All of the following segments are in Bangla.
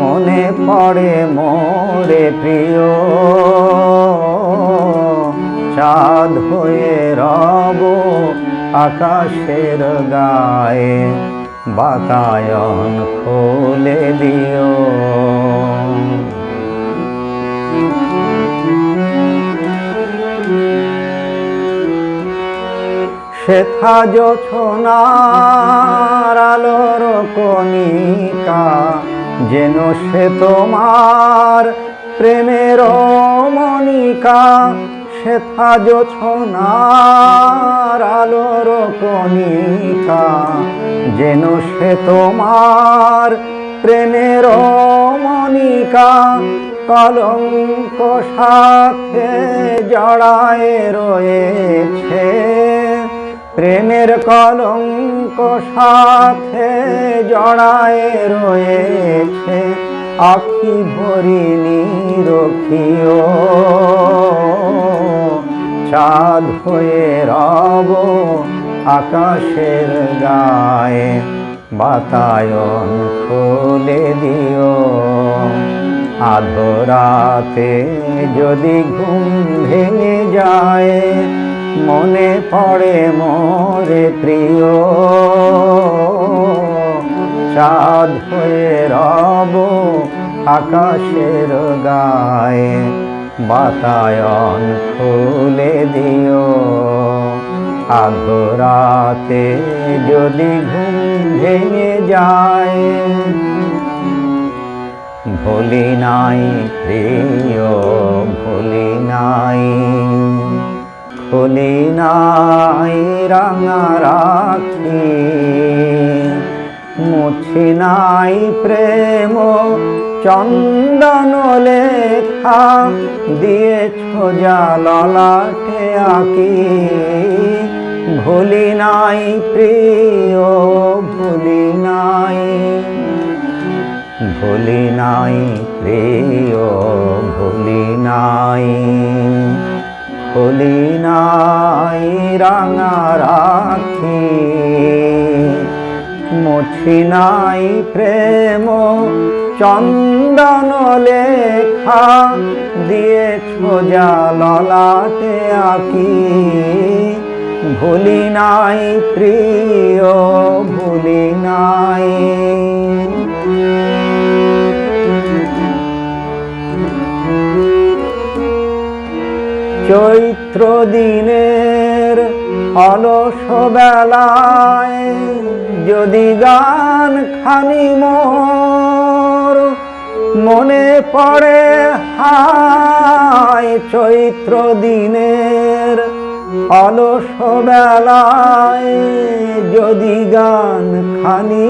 মনে পড়ে মোরে প্রিয়। চাঁদ হয়ে রব আকাশের গায়ে, বাতায়ন খুলে দিও। শেখা জোছনার আলোর কণিকা যেন সে তোমার প্রেমের মনিকা শেখা জোছনার আলোর কণিকা। যেন সে তোমার প্রেমের মনিকা কলঙ্ক সাথে জড়ায় রয়েছে প্রেমের কলঙ্ক সাথে জড়ায় রয়েছে, আখি ভরিনি রখিও চাঁদ হয়ে রব আকাশের গায়ে, বাতায়ন খুলে দিও। আধরাতে যদি ঘুম ভেঙে যায় মনে পড়ে মোরে প্রিয়। চাঁদ হয়ে রব আকাশের গায়ে, বাতায়ন খুলে দিও। আধরাতে যদি ঘুম ভেঙে যায়, ভুলি নাই প্রিয়, ভুলি নাই। খুলি নাই রাঙা রাখি। মুছি নাই প্রেম, চন্দন লেখা দিয়েছ ললাটে আঁকি। ভুলি নাই প্রিয়, ভুলি নাই ভুলি নাই প্রিয়, ভুলি নাই। ভুলি নাই রাঙা রাখি। মুছি নাই প্রেম, চন্দন লেখা দিয়েছ যা ললাটে আঁকি। ভুলি নাই প্রিয়, ভুলি নাই। চৈত্র দিনের অলস বেলায় যদি গান খানি মোর, মনে পড়ে হায় চৈত্র দিনের অলস বেলায় যদি গান খানি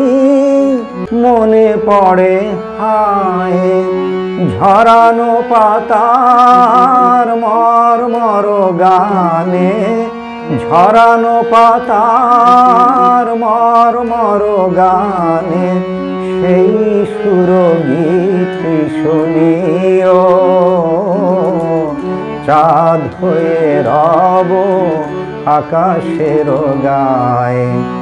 মনে পড়ে, হায়, ঝরানো পাতার মর গানে, ঝরানো পাতার মর গানে, সেই সুরগীত শুনিও। চাঁদ হয়ে রব আকাশের গায়ে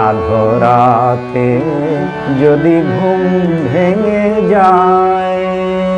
আধরাতে যদি ঘুম ভেঙে যায়